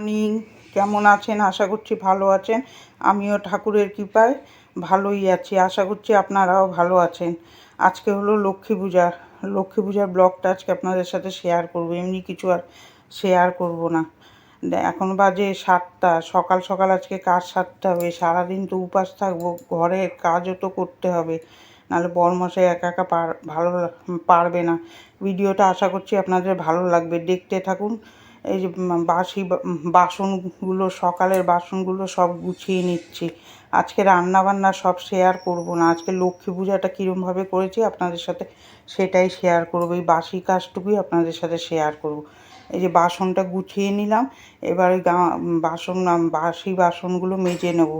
Morning কেমন আছেন? আশা করছি ভালো আছেন। আমিও ঠাকুরের কৃপায় ভালোই আছি। আশা করছি আপনারাও ভালো আছেন। আজকে হলো লক্ষ্মী পূজা। লক্ষ্মী পূজার ব্লগটা আজকে আপনাদের সাথে শেয়ার করব। এমনি কিছু আর শেয়ার করব না। এখন বাজে সাতটা। সকাল সকাল আজকে কাজ সারতে হবে। সারাদিন তো উপাস থাকব। ঘরের কাজও তো করতে হবে। নাহলে বরমশাই একা একা পার, ভালো, পারবে না। ভিডিওটা আশা করছি আপনাদের ভালো লাগবে। দেখতে থাকুন। এই যে বাসি, বাসনগুলো, সকালের বাসনগুলো সব গুছিয়ে নিচ্ছি। আজকে রান্না বান্না সব শেয়ার করব না। আজকে লক্ষ্মী পূজাটা কীরমভাবে করেছি আপনাদের সাথে সেটাই শেয়ার করব। এই বাসি কাজটুকুই আপনাদের সাথে শেয়ার করব। এই যে, বাসনটা গুছিয়ে নিলাম। এবার ওই বাসন বাসি বাসনগুলো মেজে নেব।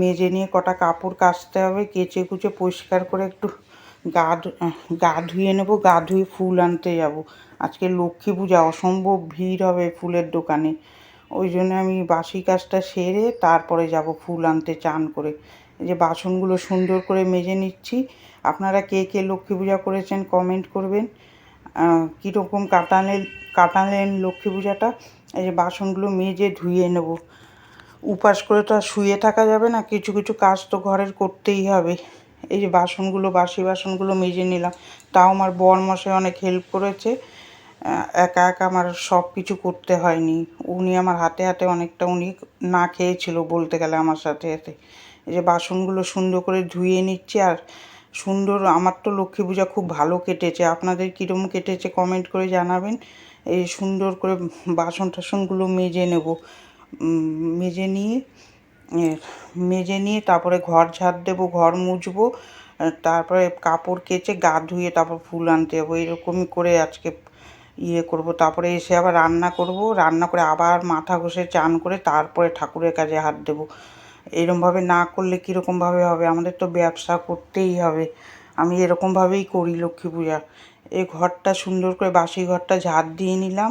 মেজে নিয়ে কটা কাপড় কাচতে হবে, কেচে কুচে পরিষ্কার করে একটু গা গা ধুয়ে নেব গা ধুয়ে ফুল আনতে যাব। আজকে লক্ষ্মী পূজা, অসম্ভব ভিড় হবে ফুলের দোকানে। ওই জন্য আমি বাসি কাজটা সেরে তারপরে যাব ফুল আনতে চান করে। যে বাসনগুলো সুন্দর করে মেজে নিচ্ছি। আপনারা কে কে লক্ষ্মী পূজা করেছেন কমেন্ট করবেন। কীরকম কাটালেন কাটালেন লক্ষ্মী পূজাটা? এই যে বাসনগুলো মেজে ধুয়ে নেব। উপাস করে তো আর শুয়ে থাকা যাবে না, কিছু কিছু কাজ তো ঘরের করতেই হবে। এই যে বাসনগুলো, বাসি বাসনগুলো মেজে নিলাম। তাও আমার বর মশাই অনেক হেল্প করেছে। একা একা আমার সব কিছু করতে হয়নি। উনি আমার হাতে হাতে অনেকটা উনি না খেয়েছিল বলতে গেলে আমার সাথে সাথে। এই যে বাসনগুলো সুন্দর করে ধুয়ে নিচ্ছি আর সুন্দর আমার তো লক্ষ্মী পূজা খুব ভালো কেটেছে। আপনাদের কীরকম কেটেছে কমেন্ট করে জানাবেন। এই সুন্দর করে বাসন টাসনগুলো মেজে নেব। মেজে নিয়ে মেজে নিয়ে তারপরে ঘর ঝাড় দেবো, ঘর মুছবো। তারপরে কাপড় কেচে গা ধুয়ে তারপর ফুল আনতে যাব। এরকমই করে আজকে ইয়ে করব, তারপরে এসে আবার রান্না করব, রান্না করে আবার মাথা ঘষে চান করে তারপরে ঠাকুরের কাজে হাত দেবো। এরমভাবে না করলে কীরকমভাবে হবে? আমাদের তো ব্যবসা করতেই হবে। আমি এরকমভাবেই করি লক্ষ্মী পূজা। এই ঘরটা সুন্দর করে বাসি ঘরটা ঝাড় দিয়ে নিলাম।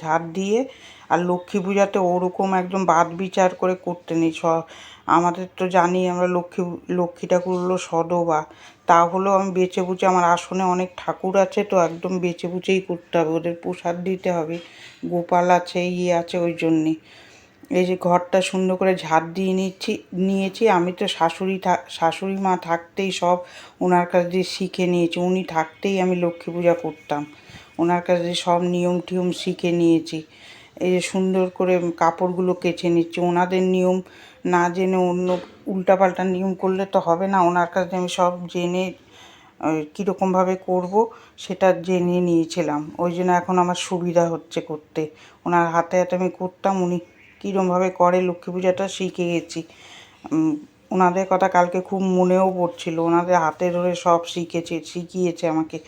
ঝাড় দিয়ে আর লক্ষ্মী পূজাতে ওরকম একদম বাদ বিচার করে করতে নেই। স আমাদের তো জানি আমরা লক্ষ্মী লক্ষ্মী ঠাকুর হলো সদবা। তা হলেও আমি বেছে বুঝে আমার আসনে অনেক ঠাকুর আছে, তো একদম বেছে বুঝেই করতে হবে। ওদের প্রসাদ দিতে হবে, গোপাল আছে ইয়ে আছে ওই জন্যে। এই যে ঘরটা সুন্দর করে ঝাড় দিয়ে নিচ্ছি, নিয়েছি। আমি তো শাশুড়ি শাশুড়ি মা থাকতেই সব ওনার কাছ দিয়ে শিখে নিয়েছি। উনি থাকতেই আমি লক্ষ্মী পূজা করতাম। ওনার কাছ দিয়ে সব নিয়ম টিয়ম শিখে নিয়েছি। এই যে সুন্দর করে কাপড়গুলো কেচে নিচ্ছি। ওনাদের নিয়ম না জেনে অন্য উল্টাপাল্টা নিয়ম করলে তো হবে না। ওনার কাছ আমি সব জেনে কীরকমভাবে করব সেটা জেনে নিয়েছিলাম। ওই জন্য এখন আমার সুবিধা হচ্ছে করতে। ওনার হাতে হাতে আমি করতাম, উনি কীরমভাবে করে, লক্ষ্মী পূজাটা শিখে গেছি ওনাদের কথা কালকে খুব মনেও পড়ছিল। ওনাদের হাতে ধরে সব শিখেছে, শিখিয়েছে আমাকে।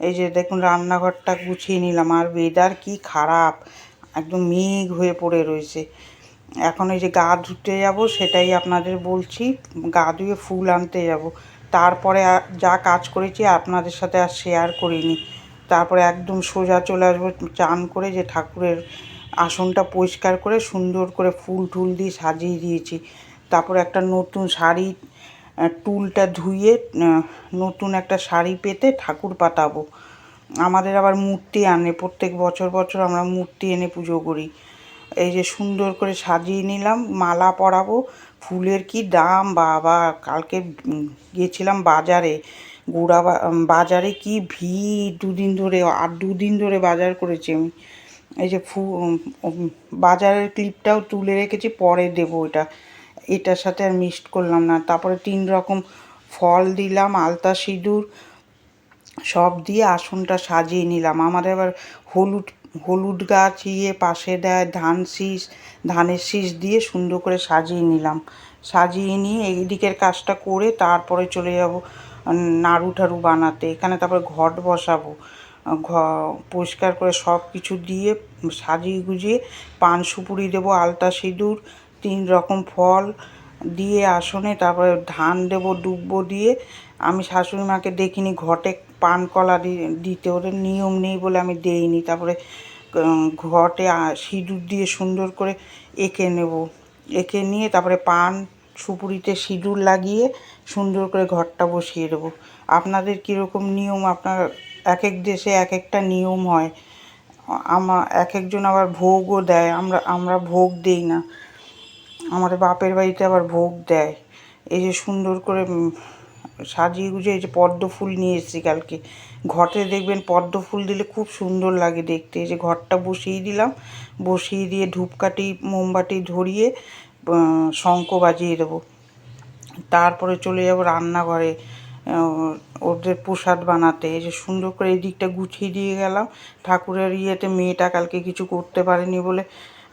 এই যে দেখুন, রান্নাঘরটা গুছিয়ে নিলাম। আর ওয়েদার কি খারাপ, একদম মেঘ হয়ে পড়ে রয়েছে। এখন এই যে গা ধুতে যাব সেটাই আপনাদের বলছি, গা ধুয়ে ফুল আনতে যাব। তারপরে যা কাজ করেছি আপনাদের সাথে আর শেয়ার করিনি। তারপরে একদম সোজা চলে আসব, চান করে যে ঠাকুরের আসনটা পরিষ্কার করে সুন্দর করে ফুল টুল দিয়ে সাজিয়ে দিয়েছি। তারপরে একটা নতুন শাড়ি টুলটা ধুয়ে নতুন একটা শাড়ি পেতে ঠাকুর পাতাবো। আমাদের আবার মূর্তি আনে, প্রত্যেক বছর বছর আমরা মূর্তি এনে পুজো করি। এই যে সুন্দর করে সাজিয়ে নিলাম মালা পরাবো। ফুলের কি দাম বাবা কালকে উম, গেছিলাম বাজারে। গোড়া বাজারে কি ভিড়? দুদিন ধরে আর দুদিন ধরে বাজার করেছি আমি। এই যে ফু বাজারের ক্লিপটাও তুলে রেখেছি পরে দেবো এটা। এটার সাথে আর মিক্সড করলাম না। তারপরে তিন রকম ফল দিলাম আলতা সিঁদুর সব দিয়ে আসনটা সাজিয়ে নিলাম। আমাদের আবার হলুদ হলুদ গাছ ইয়ে পাশে দেয়, ধান শীষ, ধানের শীষ দিয়ে সুন্দর করে সাজিয়ে নিলাম। সাজিয়ে নিয়ে এই দিকের কাজটা করে তারপরে চলে যাব নাড়ু ঠাড়ু বানাতে। এখানে তারপরে ঘট বসাবো। ঘ, পরিষ্কার করে সব কিছু দিয়ে সাজিয়ে গুজিয়ে পান সুপুরি দেবো, আলতা সিঁদুর, তিন রকম ফল দিয়ে আসনে তারপরে ধান দেবো, ডুববো দিয়ে। আমি শাশুড়ি মাকে দেখিনি, ঘটে পান কলা দিতে ওদের নিয়ম নেই বলে আমি দেইনি। তারপরে ঘটে সিঁদুর দিয়ে সুন্দর করে এঁকে নেব। এঁকে নিয়ে তারপরে পান, সুপুরিতে সিঁদুর লাগিয়ে সুন্দর করে ঘরটা বসিয়ে দেবো। আপনাদের কীরকম নিয়ম? আপনার এক এক দেশে এক একটা নিয়ম হয়। আমার এক একজন আবার ভোগও দেয়। আমরা আমরা ভোগ দিই না। আমাদের বাপের বাড়িতে আবার ভোগ দেয়। এই যে সুন্দর করে সাজিয়ে গুজিয়ে যে পদ্ম ফুল নিয়ে এসেছি কালকে। ঘটে দেখবেন পদ্ম ফুল দিলে খুব সুন্দর লাগে দেখতে। যে ঘরটা বসিয়ে দিলাম। বসিয়ে দিয়ে ধূপকাঠি, মোমবাতি ধরিয়ে শঙ্খ বাজিয়ে দেবো। তারপরে চলে যাব রান্নাঘরে। ওদের প্রসাদ বানাতে। যে সুন্দর করে এই দিকটা গুছিয়ে দিয়ে গেলাম। ঠাকুরের ইয়েতে মেয়েটা কালকে কিছু করতে পারেনি বলে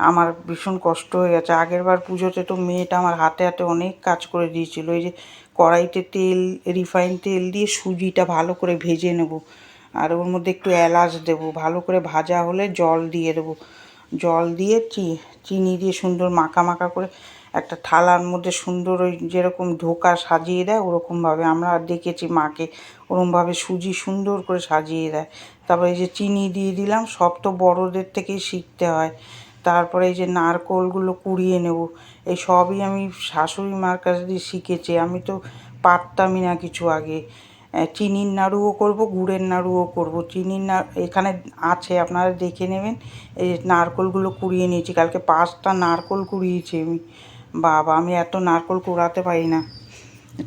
আমার ভীষণ কষ্ট হয়ে গেছে। আগের বার পুজোতে তো মেয়েটা আমার হাতে হাতে অনেক কাজ করে দিয়েছিল। এই যে কড়াইতে তেল, রিফাইন তেল দিয়ে সুজিটা ভালো করে ভেজে নেব। আর ওর মধ্যে একটু এলাচ দেবো। ভালো করে ভাজা হলে জল দিয়ে দেবো। জল দিয়ে চিনি দিয়ে সুন্দর মাখা মাখা করে একটা থালার মধ্যে সুন্দর ওই যেরকম ঢোকা সাজিয়ে দেয়, ওরকমভাবে আমরা দেখেছি মাকে। ওরকমভাবে সুজি সুন্দর করে সাজিয়ে দেয়। তারপরে এই যে চিনি দিয়ে দিলাম, সব তো বড়োদের থেকেই শিখতে হয়। তারপরে এই যে নারকোলগুলো কুড়িয়ে নেব, এই সবই আমি শাশুড়ি মার কাছে দিয়ে শিখেছি। আমি তো পারতামই না কিছু আগে। চিনির নাড়ুও করব, গুড়ের নাড়ুও করব। চিনির না, এখানে আছে, আপনারা দেখে নেবেন। এই নারকোলগুলো কুড়িয়ে নিয়েছি, কালকে পাঁচটা নারকোল কুড়িয়েছি আমি। বাবা, আমি এত নারকোল কুড়াতে পারি না।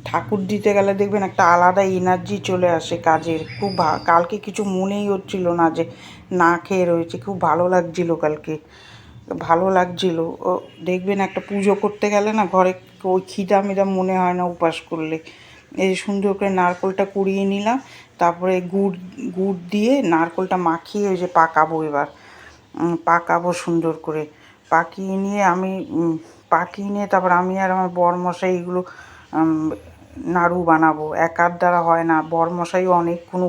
ঠাকুর দিতে গেলে দেখবেন একটা আলাদা এনার্জি চলে আসে কাজের। খুব কালকে কিছু মনেই হচ্ছিল না যে না খেয়ে রয়েছে, খুব ভালো লাগছিল কালকে। ভালো লাগছিল। ও দেখবেন একটা পুজো করতে গেলে না ঘরে ওই খিদা মিদা মনে হয় না উপাস করলে। এই সুন্দর করে নারকোলটা কুড়িয়ে নিলাম, তারপরে গুড় গুড় দিয়ে নারকোলটা মাখিয়ে ওই যে পাকাবো এবার। পাকাবো সুন্দর করে। পাকিয়ে নিয়ে আমি পাকিয়ে নিয়ে তারপর আমি আর আমার বরমশাই এগুলো নাড়ু বানাবো। একার দ্বারা হয় না, বরমশাইও অনেক কোনো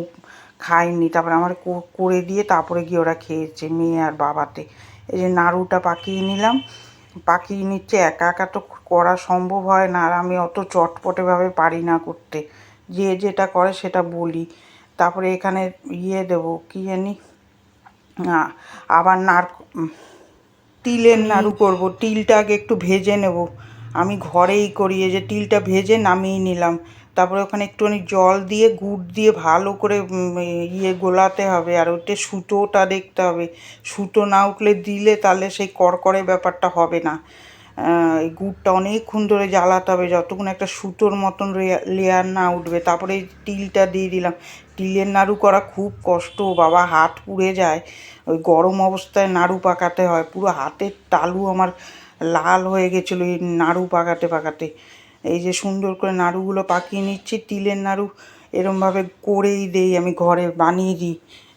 খায়নি। তারপরে আমার করে দিয়ে তারপরে গিয়ে ওরা খেয়েছে, মেয়ে আর বাবাতে। এই যে নাড়ুটা পাকিয়ে নিলাম। পাকিয়ে নিচ্ছে একা একা তো করা সম্ভব হয় না। আর আমি অত চটপটেভাবে পারি না করতে। যে যেটা করে সেটা বলি। তারপরে এখানে ইয়ে দেবো কী জানি? আবার নার তিলের নাড়ু করব। তিলটা আগে একটু ভেজে নেব। আমি ঘরেই করি এই যে তিলটা ভেজে নামিয়ে নিলাম। তারপরে ওখানে একটুখানি জল দিয়ে, গুড় দিয়ে ভালো করে ইয়ে গোলাতে হবে আর ওতে সুতোটা দেখতে হবে। সুতো না উঠলে দিলে তাহলে সেই কড়কড়ে ব্যাপারটা হবে না। এই গুড়টা অনেকক্ষণ ধরে জ্বালাতে হবে, যতক্ষণ একটা সুতোর মতন লেয়ার না উঠবে। তারপরে তিলটা দিয়ে দিলাম। তিলের নাড়ু করা খুব কষ্ট, বাবা হাত পুড়ে যায়। ওই গরম অবস্থায় নাড়ু পাকাতে হয়। পুরো হাতের তালু আমার লাল হয়ে গেছিল এই নাড়ু পাকাতে পাকাতে। এই যে সুন্দর করে নাড়ুগুলো পাকিয়ে নিচ্ছি তিলের নাড়ু এরমভাবে করেই দেই আমি ঘরে বানিয়ে দিই।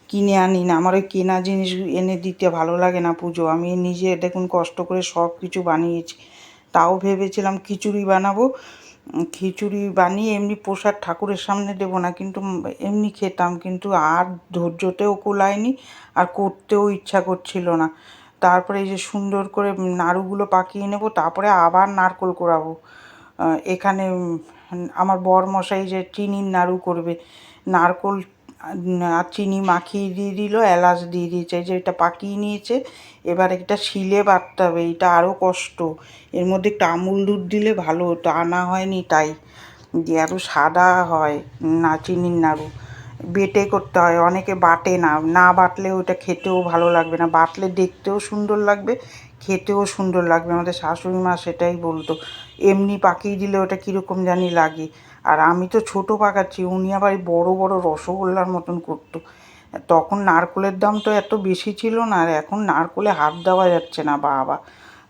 কিনে আনি না আমার ওই কেনা জিনিস এনে দিতে ভালো লাগে না পুজো। আমি নিজে দেখুন কষ্ট করে সব কিছু বানিয়েছি। তাও ভেবেছিলাম খিচুড়ি বানাবো। খিচুড়ি বানিয়ে এমনি প্রসাদ ঠাকুরের সামনে দেবো না কিন্তু এমনি খেতাম কিন্তু আর ধৈর্যতেও কোলায়নি আর করতেও ইচ্ছা করছিল না। তারপরে এই যে সুন্দর করে নাড়ুগুলো পাকিয়ে নেব তারপরে আবার নারকোল আহ, এখানে আমার বর মশাই যে চিনির নাড়ু করবে, নারকোল আর চিনি মাখিয়ে দিয়ে দিল, এলাচ দিয়ে দিয়েছে যে এটা পাকিয়ে নিয়েছে, এবার এটা শিলে বাটতে হবে, এটা আরও কষ্ট, এর মধ্যে একটু আমুল দুধ দিলে ভালো হতো, আনা হয়নি তাই দিয়ে আরও সাদা হয় না চিনির নাড়ু, বেটে করতে হয়, অনেকে বাটে না না বাটলে ওটা খেতেও ভালো লাগবে না, বাটলে দেখতেও সুন্দর লাগবে, খেতেও সুন্দর লাগবে, আমাদের শাশুড়ি মা সেটাই বলতো এমনি পাকিয়ে দিলে ওটা কীরকম জানি লাগে। আর আমি তো ছোটো পাকাচ্ছি, উনি আবার বড়ো বড়ো রসগোল্লার মতন করতো। তখন নারকোলের দাম তো এত বেশি ছিল না, আর এখন নারকোলে হাত দেওয়া যাচ্ছে না বাবা।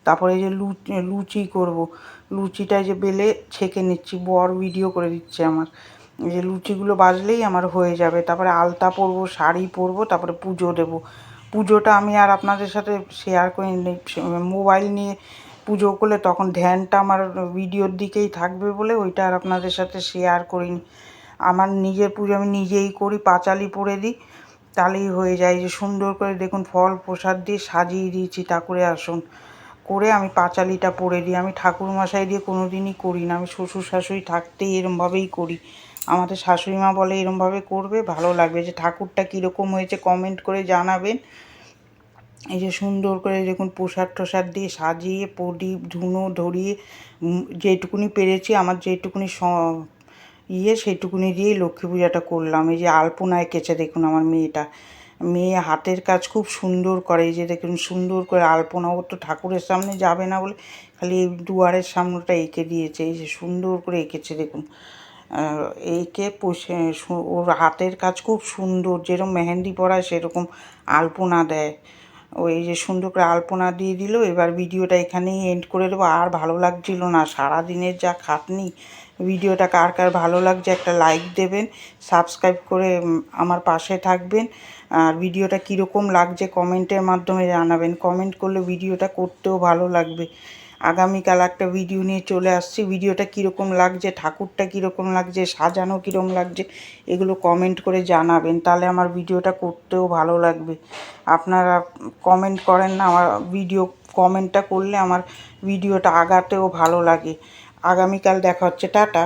তারপরে যে লুচি লুচি করব লুচিটা যে বেলে ছেঁকে নিচ্ছি, বর ভিডিও করে দিচ্ছে আমার। যে লুচিগুলো বাজলেই আমার হয়ে যাবে। তারপরে আলতা পরবো, শাড়ি পরবো, তারপরে পুজো দেবো। পুজোটা আমি আর আপনাদের সাথে শেয়ার করে মোবাইল নিয়ে পুজো করলে তখন ধ্যানটা আমার ভিডিওর দিকেই থাকবে বলে ওইটা আর আপনাদের সাথে শেয়ার করিনি। আমার নিজের পুজো আমি নিজেই করি, পাঁচালি পরে দিই, তাহলেই হয়ে যায়। যে সুন্দর করে দেখুন ফল প্রসাদ দিয়ে সাজিয়ে দিয়েছি ঠাকুরে আসন। করে আমি পাঁচালিটা পরে দিই। আমি ঠাকুর মশাই দিয়ে কোনো দিনই করি না। আমি শ্বশুর শাশুড়ি থাকতেই এরমভাবেই করি। আমাদের শাশুড়ি মা বলে এরমভাবে করবে, ভালো লাগবে। যে ঠাকুরটা কীরকম হয়েছে কমেন্ট করে জানাবেন। এই যে সুন্দর করে দেখুন প্রসাদ টসাদ দিয়ে সাজিয়ে, প্রদীপ, ধুনো ধরিয়ে যেটুকুনি পেরেছি, আমার যেটুকুনি স- ইয়ে সেইটুকুনি দিয়েই লক্ষ্মী পূজাটা করলাম। এই যে আলপনা এঁকেছে দেখুন আমার মেয়েটা। মেয়ে হাতের কাজ খুব সুন্দর করে, এই যে দেখুন সুন্দর করে আলপনা ও তো ঠাকুরের সামনে যাবে না বলে খালি এই দুয়ারের সামনেটা এঁকে দিয়েছে। এই যে সুন্দর করে এঁকেছে দেখুন। এঁকে পোষে ওর হাতের কাজ খুব সুন্দর যেরকম মেহেন্দি পরায় সেরকম আলপনা দেয়। ওই যে সুন্দর করে আলপনা দিয়ে দিল, এবার ভিডিওটা এখানেই এন্ড করে দেবো। আর ভালো লাগছিল না সারা দিনের যা খাটনি, ভিডিওটা কার কার ভালো লাগছে একটা লাইক দেবেন সাবস্ক্রাইব করে আমার পাশে থাকবেন। আর ভিডিওটা কীরকম লাগছে কমেন্টের মাধ্যমে জানাবেন। কমেন্ট করলে ভিডিওটা করতেও ভালো লাগবে। আগামীকাল একটা ভিডিও নিয়ে চলে আসছি। ভিডিওটা কীরকম লাগছে, ঠাকুরটা কীরকম লাগছে, সাজানো কীরকম লাগছে, এগুলো কমেন্ট করে জানাবেন। তাহলে আমার ভিডিওটা করতেও ভালো লাগবে। আপনারা কমেন্ট করেন না, আমার ভিডিও কমেন্টটা করলে আমার ভিডিওটা আগাতেও ভালো লাগে। আগামীকাল দেখা হচ্ছে, টাটা।